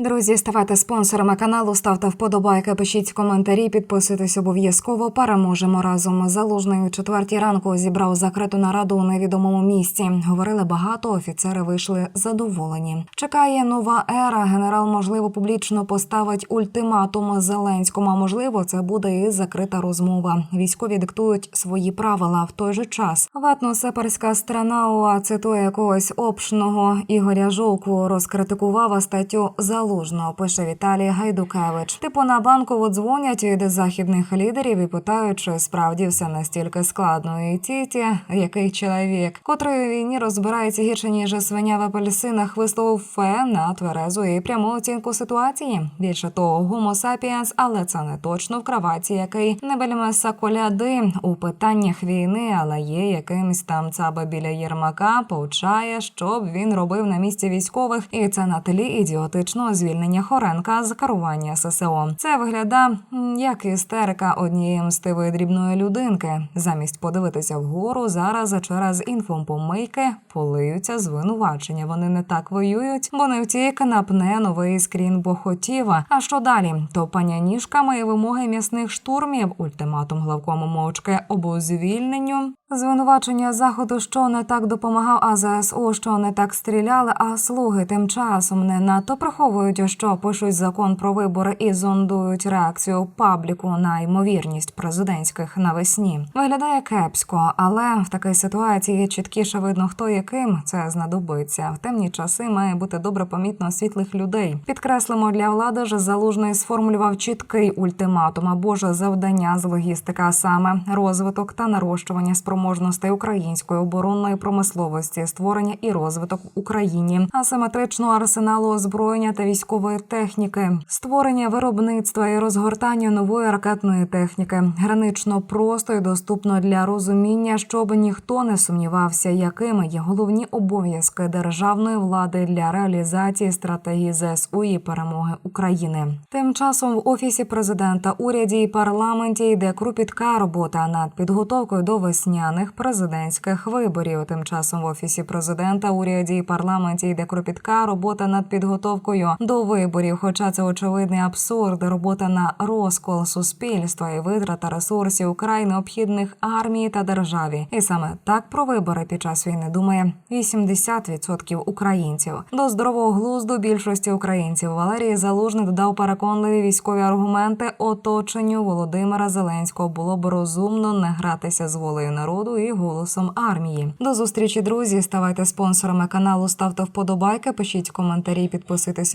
Друзі, ставайте спонсорами каналу, ставте вподобайки, пишіть коментарі, підписуйтесь обов'язково. Переможемо разом. Залужний у четвертій ранку зібрав закриту нараду у невідомому місці. Говорили багато, офіцери вийшли задоволені. Чекає нова ера. Генерал, можливо, публічно поставить ультиматум Зеленському. А можливо, це буде і закрита розмова. Військові диктують свої правила в той же час. Ватно-сеперська страна ОА цитує якогось опшного Ігоря Жовку розкритикував статтю залужного. Пише Віталій Гайдукевич. Типу на банкову дзвонять від західних лідерів і питають, чи справді все настільки складно. І ті, ті, який чоловік, котрий у війні розбирається гірше ніж свиня в апельсинах, висловив фе на тверезу і пряму оцінку ситуації. Більше того, гомо сапіенс, але це не точно в краваті, який не бельмеса коляди у питаннях війни, але є якимсь там цаба біля Єрмака, повчає, що б він робив на місці військових, і це на тлі ідіотичного звільнення Хоренка з керування ССО. Це виглядає як істерика однієї мстивої дрібної людинки. Замість подивитися вгору, зараз через інфопомийки полиються звинувачення. Вони не так воюють, бо не втік напне новий скрін бо хотів. А що далі? То паняніжками і вимоги м'ясних штурмів, ультиматум главкому мовчки обо звільненню. Звинувачення заходу, що не так допомагав АЗСУ, що не так стріляли, а слуги тим часом не надто приховують, що пишуть закон про вибори і зондують реакцію пабліку на ймовірність президентських навесні. Виглядає кепсько, але в такій ситуації чіткіше видно, хто яким це знадобиться. В темні часи має бути добре помітно світлих людей. Підкреслимо для влади, що залужний сформулював чіткий ультиматум або ж завдання з логістика, а саме розвиток та нарощування спроможностей української оборонної промисловості, створення і розвиток в Україні, асиметричного арсеналу озброєння та військової техніки, створення виробництва і розгортання нової ракетної техніки, гранично просто і доступно для розуміння, щоб ніхто не сумнівався, якими є головні обов'язки державної влади для реалізації стратегії ЗСУ і перемоги України. Тим часом в офісі президента, уряді і парламенті йде кропітка робота над підготовкою до весняних президентських виборів. Тим часом в офісі президента, уряді і парламенті йде кропітка робота над підготовкою до виборів. Хоча це очевидний абсурд, робота на розкол суспільства і витрата ресурсів украй необхідних армії та державі. І саме так про вибори під час війни думає 80% українців. До здорового глузду більшості українців Валерій Залужний додав переконливі військові аргументи оточенню Володимира Зеленського було б розумно не гратися з волею народу і голосом армії. До зустрічі, друзі. Ставайте спонсорами каналу, ставте вподобайки, пишіть коментарі, підписуйтесь